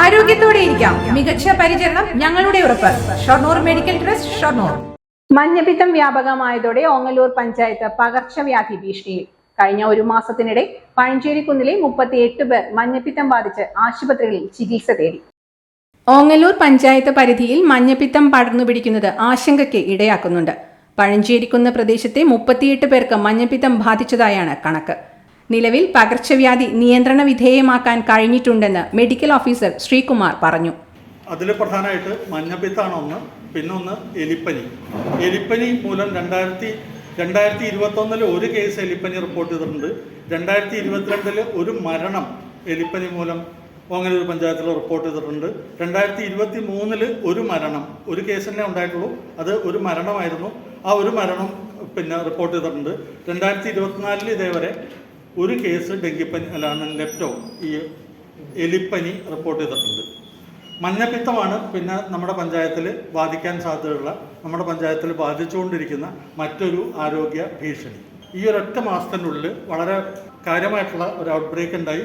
ആരോഗ്യത്തോടെ ഇരിക്കാം. മികച്ച പരിചരണം ഞങ്ങളുടെ ഉറപ്പ്. Shoranur medical trust Shoranur. മഞ്ഞപ്പിത്തം വ്യാപകമായതോടെ ഓങ്ങല്ലൂർ പഞ്ചായത്ത് പകർച്ചവ്യാധി ഭീഷണിയിൽ കഴിഞ്ഞ ഒരു മാസത്തിനിടെ പഴഞ്ചേരിക്കുന്നിലെ മുപ്പത്തിയെട്ട് പേർ മഞ്ഞപ്പിത്തം ബാധിച്ച് ആശുപത്രികളിൽ ചികിത്സ തേടി. ഓങ്ങല്ലൂർ പഞ്ചായത്ത് പരിധിയിൽ മഞ്ഞപ്പിത്തം പടർന്നു പിടിക്കുന്നത് ആശങ്കയ്ക്ക് ഇടയാക്കുന്നുണ്ട്. പഴഞ്ചേരിക്കുന്ന പ്രദേശത്തെ മുപ്പത്തിയെട്ട് പേർക്ക് മഞ്ഞപ്പിത്തം ബാധിച്ചതായാണ് കണക്ക്. നിലവിൽ പകർച്ചവ്യാധി നിയന്ത്രണ വിധേയമാക്കാൻ കഴിഞ്ഞിട്ടുണ്ടെന്ന് മെഡിക്കൽ ഓഫീസർ ശ്രീകുമാർ പറഞ്ഞു. അതിൽ പ്രധാനമായിട്ട് മഞ്ഞപ്പിത്താണ് ഒന്ന് പിന്നെ ഒന്ന് എലിപ്പനി. എലിപ്പനി മൂലം രണ്ടായിരത്തി രണ്ടായിരത്തി ഇരുപത്തൊന്നിൽ ഒരു കേസ് എലിപ്പനി റിപ്പോർട്ട് ചെയ്തിട്ടുണ്ട്. രണ്ടായിരത്തി ഇരുപത്തിരണ്ടിൽ ഒരു മരണം എലിപ്പനി മൂലം ഓങ്ങനൂർ പഞ്ചായത്തിൽ റിപ്പോർട്ട് ചെയ്തിട്ടുണ്ട്. രണ്ടായിരത്തി ഇരുപത്തി മൂന്നിൽ ഒരു മരണം ഒരു കേസ് തന്നെ ഉണ്ടായിട്ടുള്ളൂ. അത് ഒരു മരണമായിരുന്നു. ആ ഒരു മരണം പിന്നെ റിപ്പോർട്ട് ചെയ്തിട്ടുണ്ട്. രണ്ടായിരത്തി ഇരുപത്തിനാലിൽ ഇതേവരെ ഒരു കേസ് ഡെങ്കിപ്പനി അല്ലാണ്ട് ലെപ്റ്റോ ഈ എലിപ്പനി റിപ്പോർട്ട് ചെയ്തിട്ടുണ്ട്. മഞ്ഞപ്പിത്തമാണ് പിന്നെ നമ്മുടെ പഞ്ചായത്തിൽ ബാധിക്കാൻ സാധ്യതയുള്ള നമ്മുടെ പഞ്ചായത്തിൽ ബാധിച്ചുകൊണ്ടിരിക്കുന്ന മറ്റൊരു ആരോഗ്യ ഭീഷണി. ഈ ഒരൊറ്റ മാസത്തിനുള്ളിൽ വളരെ കാര്യമായിട്ടുള്ള ഒരു ഔട്ട് ബ്രേക്ക് ഉണ്ടായി.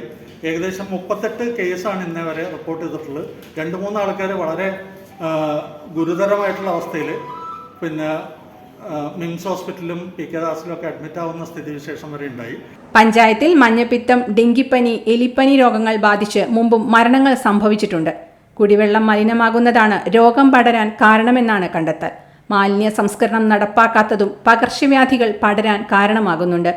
ഏകദേശം മുപ്പത്തെട്ട് കേസാണ് ഇന്നേ വരെ റിപ്പോർട്ട് ചെയ്തിട്ടുള്ളത്. രണ്ട് മൂന്ന് ആൾക്കാർ വളരെ ഗുരുതരമായിട്ടുള്ള അവസ്ഥയിൽ പിന്നെ മിംസ് ഹോസ്പിറ്റലിലും പി കെ ദാസിലും ഒക്കെ അഡ്മിറ്റ് ആവുന്ന സ്ഥിതിവിശേഷം വരെ ഉണ്ടായി. പഞ്ചായത്തിൽ മഞ്ഞപ്പിത്തം ഡെങ്കിപ്പനി എലിപ്പനി രോഗങ്ങൾ ബാധിച്ച് മുമ്പും മരണങ്ങൾ സംഭവിച്ചിട്ടുണ്ട്. കുടിവെള്ളം മലിനമാകുന്നതാണ് രോഗം പടരാൻ കാരണമെന്നാണ് കണ്ടെത്തൽ. മാലിന്യ സംസ്കരണം നടപ്പാക്കാത്തതും പകർച്ചവ്യാധികൾ പടരാൻ കാരണമാകുന്നുണ്ട്.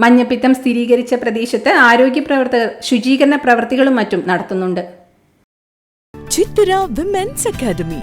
മഞ്ഞപ്പിത്തം സ്ഥിരീകരിച്ച പ്രദേശത്ത് ആരോഗ്യ പ്രവർത്തകർ ശുചീകരണ പ്രവൃത്തികളും മറ്റും നടത്തുന്നുണ്ട്. Chithura women's academy